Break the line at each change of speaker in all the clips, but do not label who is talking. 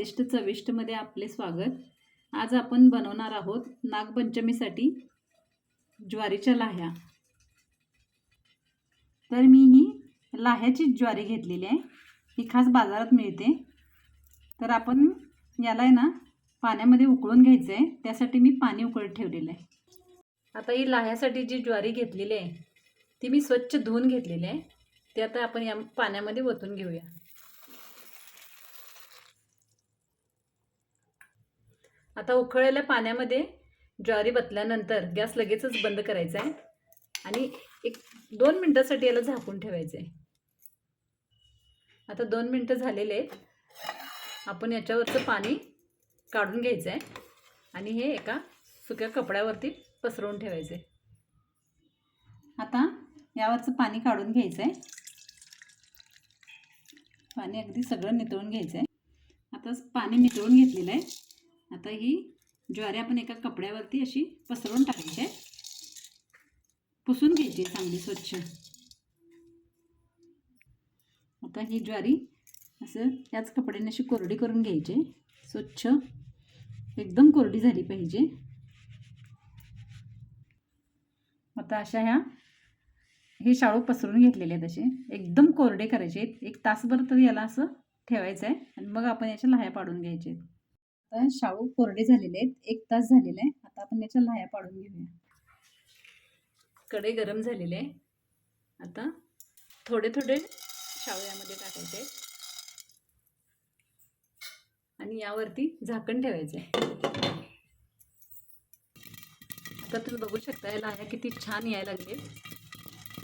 स्वादिष्ट चविष्टमध्ये आपले स्वागत. आज आपण बनवणार आहोत नागपंचमीसाठी ज्वारीच्या लाह्या. तर मी ही लाह्याची ज्वारी घेतलेली आहे. ही खास बाजारात मिळते. तर आपण याला आहे ना पाण्यामध्ये उकळून घ्यायचं आहे. त्यासाठी मी पाणी उकळत ठेवलेलं आहे. आता ही लाह्यासाठी जी ज्वारी घेतलेली आहे ती मी स्वच्छ धुवून घेतलेली आहे. ते आता आपण या पाण्यामध्ये ओतून घेऊया. आता उकळलेल्या पाण्यामध्ये ज्वारी बतल्यानंतर गॅस लगेचच बंद करायचा आहे. आणि एक दोन मिनटासाठी याला झाकून ठेवायचं आहे. आता दोन मिनटं झालेले आहेत. आपण याच्यावरचं पाणी काढून घ्यायचं आहे. आणि हे एका सुक्या कपड्यावरती पसरवून ठेवायचं आहे. आता यावरचं पाणी काढून घ्यायचं आहे. पाणी अगदी सगळं नितळून घ्यायचं आहे. आता पाणी नितळून घेतलेलं आहे. आता ही ज्वारी आपण एका कपड्यावरती अशी पसरवून टाकायची आहे. पुसून घ्यायची चांगली स्वच्छ. आता ही ज्वारी असं याच कपड्याने अशी कोरडी करून घ्यायची स्वच्छ. एकदम कोरडी झाली पाहिजे. आता अशा ह्या हे शाळू पसरून घेतलेले आहेत असे एकदम कोरडे करायचे एक तासभर तर याला असं ठेवायचं आहे. आणि मग आपण याच्या लाह्या पाडून घ्यायचे आता शाळू कोरडे झालेले आहेत. एक तास झालेला आहे. आता आपण याच्या लाह्या पाडून घेऊया. कडे गरम झालेले आहे. आता थोडे थोडे शाळू यामध्ये टाकायचे आणि यावरती झाकण ठेवायचं आहे. आता तुम्ही बघू शकता या लाह्या किती छान यायला लागले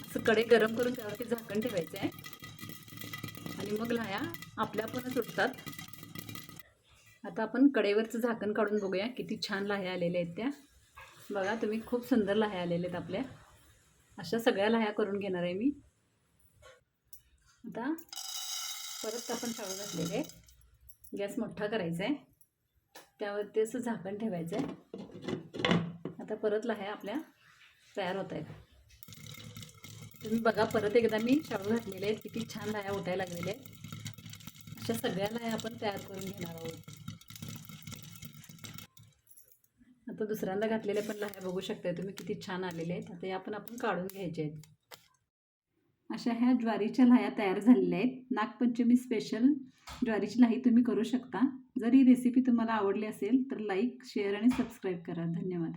असं कडे गरम करून त्यावरती झाकण ठेवायचं आहे. आणि मग लाह्या आपल्या उठतात आता आपण कडेवरचं झाकण काढून बघूया. किती छान लाह्या आलेल्या आहेत त्या. बघा तुम्ही खूप सुंदर लाह्या आलेल्या आहेत आपल्या. अशा सगळ्या लाह्या करून घेणार आहे मी. आता परत आपण शाळू घातलेले. आहे गॅस मोठा करायचा आहे त्यावरती असं झाकण ठेवायचं आहे आता परत लाह्या आपल्या तयार होत आहेत. तुम्ही बघा परत एकदा मी शाळू घातलेले आहेत. किती छान लाह्या उठायला लागलेल्या आहेत. अशा सगळ्या लाह्या आपण तयार करून घेणार आहोत. आता दुसऱ्यांदा घातलेल्या पण लाह्या बघू शकताय तुम्ही किती छान आलेले आहेत. आता या पण आपण काढून घ्यायचे आहेत. अशा ह्या ज्वारीच्या लाह्या तयार झालेल्या आहेत. नागपंचमी स्पेशल ज्वारीची लाही तुम्ही करू शकता. जर ही रेसिपी तुम्हाला आवडली असेल तर लाईक शेअर आणि सबस्क्राईब करा. धन्यवाद.